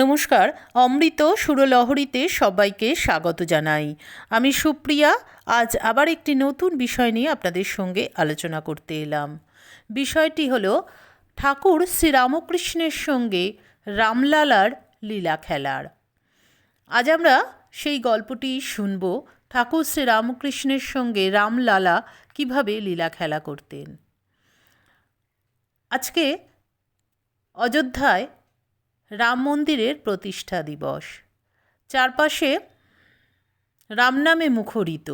নমস্কার, অমৃত সুরলহরীতে সবাইকে স্বাগত জানাই। আমি সুপ্রিয়া, আজ আবার একটি নতুন বিষয় নিয়ে আপনাদের সঙ্গে আলোচনা করতে এলাম। বিষয়টি হল, ঠাকুর শ্রীরামকৃষ্ণের সঙ্গে রামলালার লীলা খেলার। আজ আমরা সেই গল্পটি শুনব, ঠাকুর শ্রীরামকৃষ্ণের সঙ্গে রামলালা কীভাবে লীলা খেলা করতেন। আজকে অযোধ্যায় রাম মন্দিরের প্রতিষ্ঠা দিবস। চারপাশে রাম নামে মুখরিত।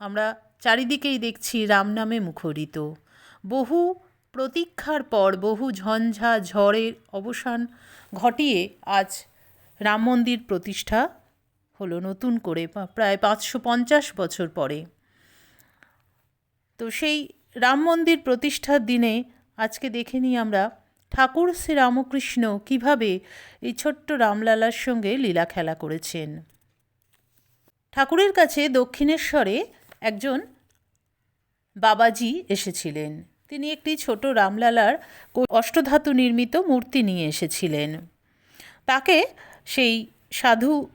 আমরা চারিদিকেই দেখছি রাম নামে মুখরিত। বহু প্রতীক্ষার পর, বহু ঝঞ্ঝা ঝড়ের অবসান ঘটিয়ে আজ রাম মন্দির প্রতিষ্ঠা হলো নতুন করে প্রায় পাঁচশো পঞ্চাশ বছর পরে। তো সেই রাম মন্দির প্রতিষ্ঠার দিনে আজকে দেখে নিই আমরা ঠাকুর শ্রীরামকৃষ্ণ কীভাবে এই ছোট্ট রামলালার সঙ্গে লীলা খেলা করেছেন? ঠাকুরের কাছে দক্ষিণেশ্বরে একজন বাবাজি এসেছিলেন। তিনি একটি ছোট রামলালার অষ্টধাতু নির্মিত মূর্তি নিয়ে এসেছিলেন। তাকে সেই সাধু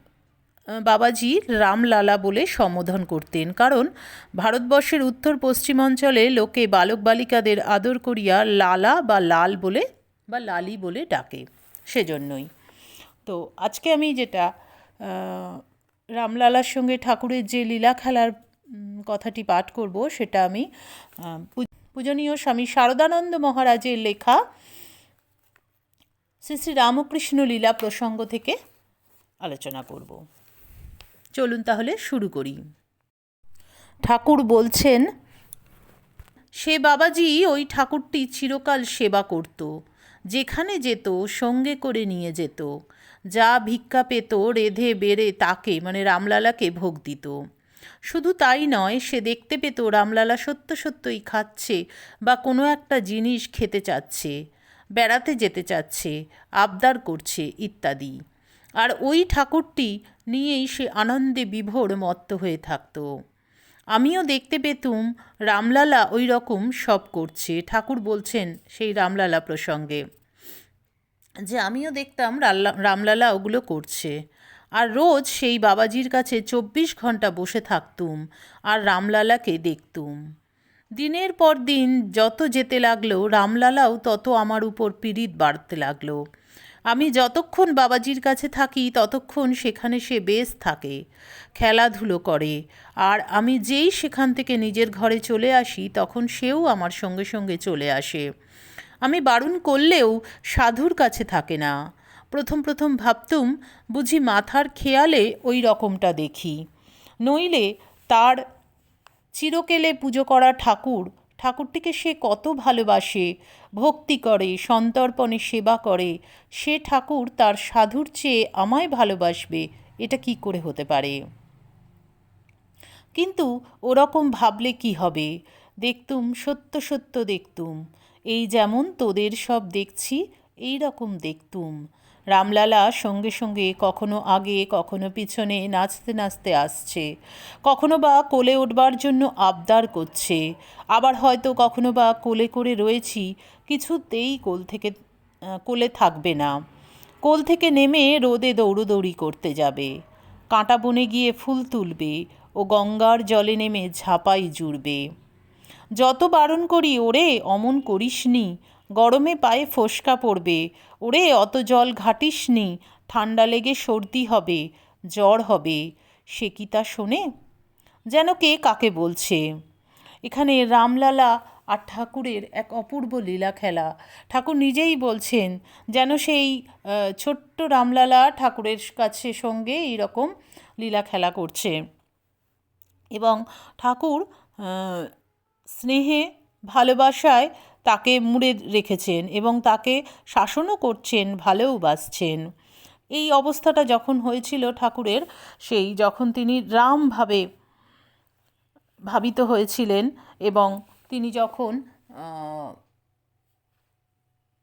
বাবাজি রামলালা বলে সম্বোধন করতেন। কারণ ভারতবর্ষের উত্তর পশ্চিমাঞ্চলে লোকে বালক বালিকাদের আদর করিয়া লালা বা লাল বলে বা লালি বলে ডাকে, সেজন্যই। তো আজকে আমি যেটা রামলালার সঙ্গে ঠাকুরের যে লীলা খেলার কথাটি পাঠ করব, সেটা আমি পূজনীয় স্বামী শারদানন্দ মহারাজের লেখা শ্রী শ্রী রামকৃষ্ণ লীলা প্রসঙ্গ থেকে আলোচনা করব। চলুন তাহলে শুরু করি। ঠাকুর বলছেন, সে বাবাজি, ওই ঠাকুরটি চিরকাল সেবা করত। যেখানে যেত, সঙ্গে করে নিয়ে যেত। যা ভিক্ষা পেত, রেধে বেড়ে তাকে মানে রামলালাকে ভোগ দিত। শুধু তাই নয়, সে দেখতে পেত রামলালা সত্য সত্যই খাচ্ছে বা কোনো একটা জিনিস খেতে চাচ্ছে, বেড়াতে যেতে চাচ্ছে, আবদার করছে ইত্যাদি। আর ওই ঠাকুরটি নিয়েই সে আনন্দে বিভোর মত্ত হয়ে থাকতো। আমিও দেখতে পেতুম, রামলালা ওই রকম সব করছে। ঠাকুর বলছেন, সেই রামলালা প্রসঙ্গে। যে আমিও দেখতাম রামলালা ওগুলো করছে। আর রোজ সেই বাবাজির কাছে চব্বিশ ঘণ্টা বসে থাকতুম আর রামলালাকে দেখতুম। দিনের পর দিন যত যেতে লাগল, রামলালাও তত আমার উপর পীড়িত বাড়তে লাগল। আমি যতক্ষণ বাবাজির কাছে থাকি, ততক্ষণ সেখানে সে বেশ থাকে, খেলাধুলো করে। আর আমি যেই সেখান থেকে নিজের ঘরে চলে আসি, তখন সেও আমার সঙ্গে সঙ্গে চলে আসে। আমি বারণ করলেও সাধুর কাছে থাকে না। প্রথম প্রথম ভাবতুম বুঝি মাথার খেয়ালে ওই রকমটা দেখি। নইলে তার চিরকেলে পুজো করা ঠাকুর, ঠাকুরটিকে সে কত ভালোবাসে, ভক্তি করে, সন্তর্পণে সেবা করে, সে ঠাকুর তার সাধুর চেয়ে আমায় ভালোবাসবে, এটা কি করে হতে পারে? কিন্তু ওরকম ভাবলে কি হবে? দেখতুম, সত্য সত্য দেখতুম। এই যেমন তোদের সব দেখছি, এই রকম দেখতুম। রামলালা সঙ্গে সঙ্গে কখনো আগে, কখনো পিছনে নাচতে নাচতে আসছে। কখনো বা কোলে উঠবার জন্য আবদার করছে। আবার হয়তো কখনো বা কোলে করে রয়েছি, কিছুতেই কোল থেকে কোলে থাকবে না। কোল থেকে নেমে রোদে দৌড়োদৌড়ি করতে যাবে। কাঁটা বনে গিয়ে ফুল তুলবে ও গঙ্গার জলে নেমে ঝাঁপাই জুড়বে। যত বারণ করি ওরে, অমন করিসনি। গরমে পায়ে ফোসকা পড়বে। ওরে, অত জল ঘাটিসনি। ঠান্ডা লেগে সর্দি হবে, জ্বর হবে। সে কি তা শোনে? যেন কে কাকে বলছে? এখানে রামলালা আর ঠাকুরের এক অপূর্ব লীলা খেলা। ঠাকুর নিজেই বলছেন যেন সেই ছোট্ট রামলালা ঠাকুরের কাছে সঙ্গে এইরকম লীলা খেলা করছে। এবং ঠাকুর স্নেহে, ভালোবাসায় তাকে মুড়ে রেখেছেন এবং তাকে শাসনও করছেন ভালোবাসছেন এই অবস্থাটা যখন হয়েছিল ঠাকুরের, সেই যখন তিনি রামভাবে ভাবিত হয়েছিলেন এবং তিনি যখন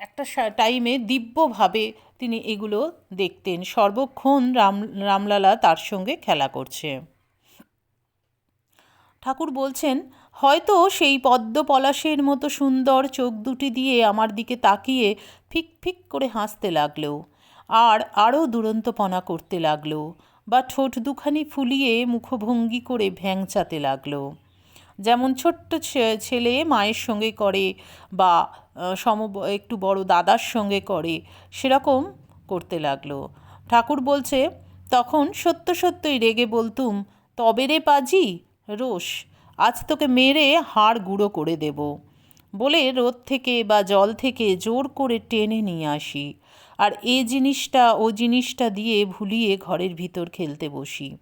একটা টাইমে দিব্যভাবে তিনি এগুলো দেখতেন। সর্বক্ষণ রাম, রামলালা তার সঙ্গে খেলা করছে। ঠাকুর বলছেন হয়তো সেই পদ্ম পলাশের মতো সুন্দর চোখ দুটি দিয়ে আমার দিকে তাকিয়ে ফিক ফিক করে হাসতে লাগল, আর আরও দুরন্তপনা করতে লাগল বা ঠোঁট দুখানি ফুলিয়ে মুখভঙ্গি করে ভ্যাংচাতে লাগল। যেমন ছোট্ট ছেলে মায়ের সঙ্গে করে বা সম, একটু বড় দাদার সঙ্গে করে সেরকম করতে লাগল। ঠাকুর বলছে, তখন সত্য সত্যই রেগে বলতুম, তবে রে পাজি, রোষ। আজ তোকে মেরে হাড় গুঁড়ো করে দেব। বলে রোদ থেকে বা জল থেকে জোর করে টেনে নিয়ে আসি। আর এ জিনিসটা, ও জিনিসটা দিয়ে ভুলিয়ে ঘরের ভিতর খেলতে বসি।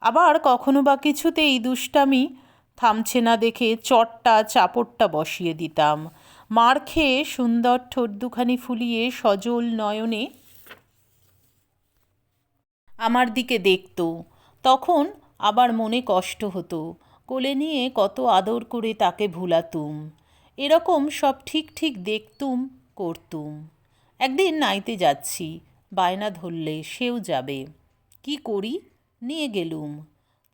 আবার কখনো বা কিছুতেই দুষ্টামি থামছে না দেখে চটটা, চাপড়টা বসিয়ে দিতাম। মার খেয়ে সুন্দর ঠোঁট দুখানি ফুলিয়ে সজল নয়নে আমার দিকে দেখত। তখন আবার মনে কষ্ট হতো। কোলে নিয়ে কত আদর করে তাকে ভুলাতুম। এরকম সব ঠিক ঠিক দেখতুম, করতুম। একদিন নাইতে যাচ্ছি, বায়না ধরলে সেও যাবে। কি করি? নিয়ে গেলুম।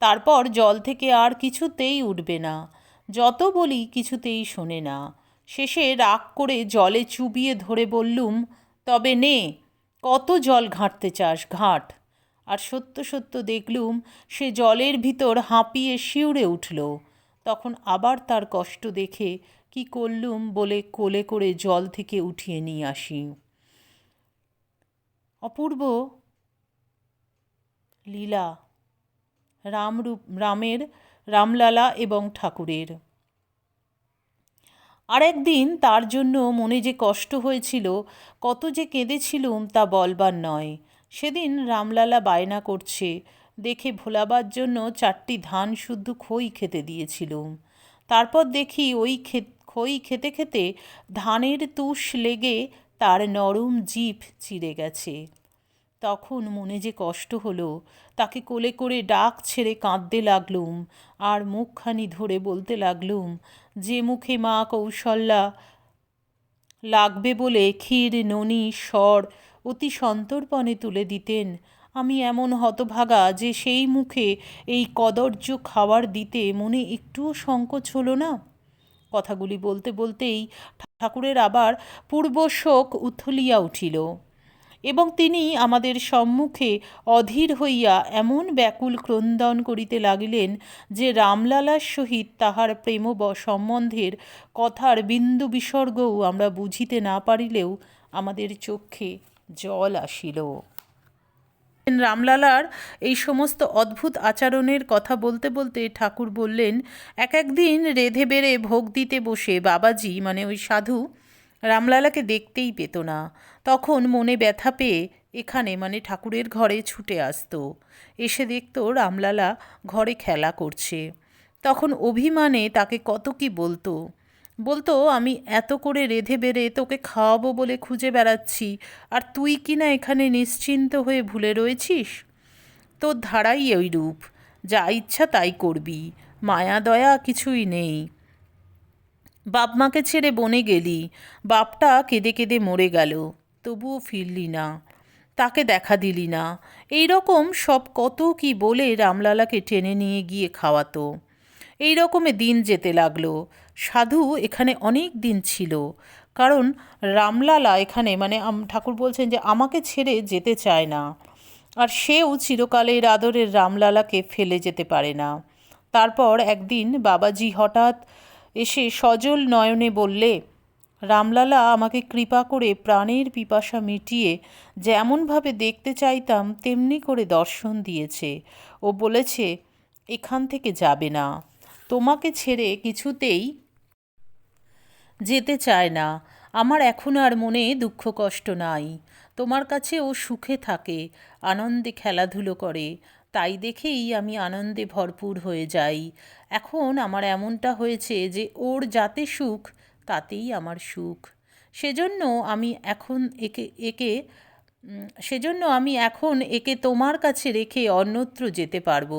তারপর জল থেকে আর কিছুতেই উঠবে না। যত বলি কিছুতেই শোনে না। শেষে রাগ করে জলে চুবিয়ে ধরে বললুম, তবে নে, কত জল ঘাঁটতে চাস, ঘাট। আর সত্য সত্য দেখলুম সে জলের ভিতর হাঁপিয়ে শিউরে উঠল। তখন আবার তার কষ্ট দেখে কি করলুম বলে কোলে করে জল থেকে উঠিয়ে নিয়ে আসি। অপূর্ব লীলা, রামরূপ, রামের, রামলালা এবং ঠাকুরের। আর একদিন তার জন্য মনে যে কষ্ট হয়েছিল, কত যে কেঁদেছিলুম তা বলবার নয়। সেদিন রামলালা বায়না করছে, দেখে ভোলাবার জন্য চারটি ধান শুদ্ধ খই খেতে দিয়েছিলুম তারপর দেখি ওই খই খেতে খেতে ধানের তুষ লেগে তার নরম জিভ চিড়ে গেছে। তখন মনে যে কষ্ট হলো, তাকে কোলে করে ডাক ছেড়ে কাঁদতে লাগলুম আর মুখখানি ধরে বলতে লাগলুম, যে মুখে মা কৌশল্যা লাগবে বলে ক্ষীর, ননি, স্বর অতি সন্তর্পণে তুলে দিতেন। আমি এমন হতভাগা যে সেই মুখে এই কদর্য খাবার দিতে মনে একটুও সংকোচ হলো না। কথাগুলি বলতে বলতেই ঠাকুরের আবার পূর্ব শোক উথলিয়া উঠিল এবং তিনি আমাদের সম্মুখে অধীর হইয়া এমন ব্যাকুল ক্রন্দন করিতে লাগিলেন যে রামলালার সহিত তাহার প্রেম সম্বন্ধের কথার বিন্দু বিসর্গও আমরা বুঝিতে না পারিলেও আমাদের চক্ষে জল আসিল। রামলালার এই সমস্ত অদ্ভুত আচরণের কথা বলতে বলতে ঠাকুর বললেন, এক একদিন রেধে বেড়ে ভোগ দিতে বসে বাবাজি মানে ওই সাধু, রামলালাকে দেখতেই পেত না। তখন মনে ব্যথা পেয়ে এখানে মানে ঠাকুরের ঘরে ছুটে আসতো। এসে দেখত রামলালা ঘরে খেলা করছে। তখন অভিমানে তাকে কত কি বলতো। বলতো, আমি এত করে রেধে বেড়ে তোকে খাওয়াবো বলে খুঁজে বেড়াচ্ছি, আর তুই কি না এখানে নিশ্চিন্ত হয়ে ভুলে রয়েছিস? তোর ধারাই ওই রূপ, যা ইচ্ছা তাই করবি, মায়া, দয়া কিছুই নেই। বাপ মাকে ছেড়ে বনে গেলি, বাপটা কেঁদে কেঁদে মরে গেল, তবুও ফিরলি না, তাকে দেখা দিলি না। এই রকম সব কত কি বলে রামলালাকে টেনে নিয়ে গিয়ে খাওয়াতো এই রকমে দিন যেতে লাগল সাধু এখানে অনেক দিন ছিল। কারণ রামলালা এখানে মানে ঠাকুর বলছেন যে আমাকে ছেড়ে যেতে চায় না। আর সেও চিরকালের আদরের রামলালাকে ফেলে যেতে পারে না। তারপর একদিন বাবাজি হঠাৎ এসে সজল নয়নে বললে, রামলালা, আমাকে কৃপা করে প্রাণের পিপাসা মিটিয়ে যেমনভাবে দেখতে চাইতাম, তেমনি করে দর্শন দিয়েছে। ও বলেছে, এখান থেকে যাবে না। তোমাকে ছেড়ে কিছুতেই যেতে চায় না। আমার এখন আর মনে দুঃখ কষ্ট নাই। তোমার কাছে ও সুখে থাকে, আনন্দে খেলাধুলো করে। তাই দেখেই আমি আনন্দে ভরপুর হয়ে যাই। এখন আমার এমনটা হয়েছে যে ওর যাতে সুখ, তাতেই আমার সুখ। সেজন্য আমি এখন একে একে সেজন্য আমি এখন একে তোমার কাছে রেখে অন্যত্র যেতে পারব।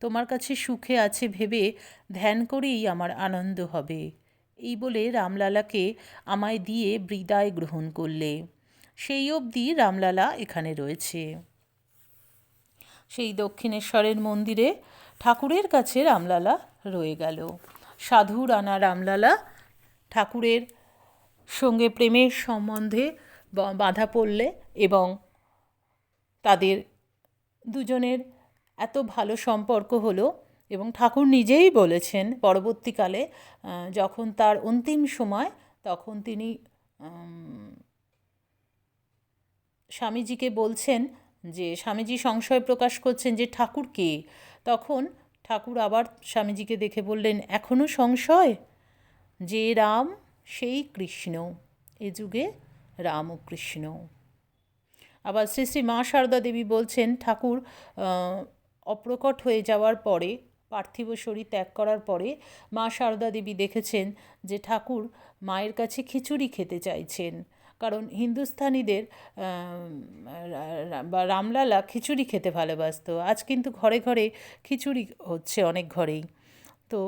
তোমার কাছে সুখে আছে ভেবে ধ্যান করেই আমার আনন্দ হবে। এই বলে রামলালাকে আমায় দিয়ে বিদায় গ্রহণ করলে। সেই অবধি রামলালা এখানে রয়েছে। সেই দক্ষিণেশ্বরের মন্দিরে ঠাকুরের কাছে রামলালা রয়ে গেল। সাধুর আনা রামলালা ঠাকুরের সঙ্গে প্রেমের সম্বন্ধে বাঁধা পড়লে এবং তাদের দুজনের এত ভালো সম্পর্ক হলো এবং ঠাকুর নিজেই বলেছেন পরবর্তীকালে যখন তার অন্তিম সময়, তখন তিনি স্বামীজিকে বলছেন যে, স্বামীজি সংশয় প্রকাশ করছেন যে, ঠাকুর কে? তখন ঠাকুর আবার স্বামীজিকে দেখে বললেন এখনও সংশয়? যে রাম, সেই কৃষ্ণ। এ যুগে রাম ও কৃষ্ণ আবার শ্রী শ্রী মা শারদা দেবী বলছেন, ঠাকুর অপ্রকট হয়ে যাওয়ার পরে পার্থিব শরীর ত্যাগ করার পরে মা সারদা দেবী দেখেছেন যে ঠাকুর মায়ের কাছে খিচুড়ি খেতে চাইছেন। কারণ হিন্দুস্থানিদের বা রামলালা খিচুড়ি খেতে ভালোবাসতো। আজ কিন্তু ঘরে ঘরে খিচুড়ি হচ্ছে অনেক ঘরেই। তো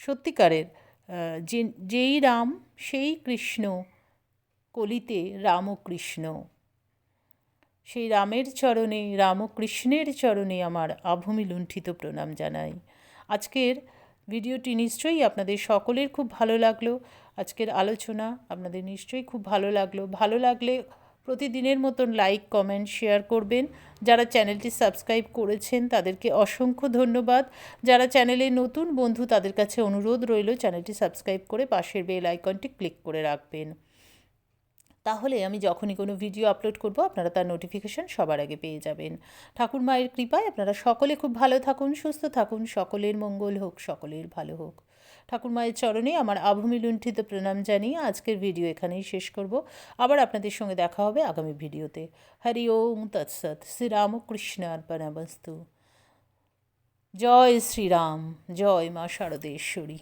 সত্যিকারের যে, যেই রাম, সেই কৃষ্ণ কলিতে রাম ও কৃষ্ণ সেই রামের চরণে, রামকৃষ্ণের চরণে আমার আভূমি লুণ্ঠিত প্রণাম জানাই। আজকের ভিডিওটি নিশ্চয়ই আপনাদের সকলের খুব ভালো লাগল। আজকের আলোচনা আপনাদের নিশ্চয়ই খুব ভালো লাগল। ভালো লাগলে প্রতিদিনের মতন লাইক কমেন্ট শেয়ার করবেন। যারা চ্যানেলটি সাবস্ক্রাইব করেছেন, তাদেরকে অসংখ্য ধন্যবাদ। যারা চ্যানেলে নতুন বন্ধু, তাদের কাছে অনুরোধ রইল চ্যানেলটি সাবস্ক্রাইব করে পাশের বেল আইকনটি ক্লিক করে রাখবেন। তাহলে আমি যখনই কোনো ভিডিও আপলোড করব, আপনারা তার নোটিফিকেশন সবার আগে পেয়ে যাবেন। ঠাকুর মায়ের কৃপায় আপনারা সকলে খুব ভালো থাকুন, সুস্থ থাকুন, সকলের মঙ্গল হোক, সকলের ভালো হোক। ঠাকুর মায়ের চরণে আমার আভূমি লুণ্ঠিত প্রণাম জানিয়ে আজকের ভিডিও এখানেই শেষ করব। আবার আপনাদের সঙ্গে দেখা হবে আগামী ভিডিওতে। হরি ওম তৎসৎ, শ্রীরামকৃষ্ণ অর্পণাবস্তু জয় শ্রীরাম, জয় মা শারদেশ্বরী।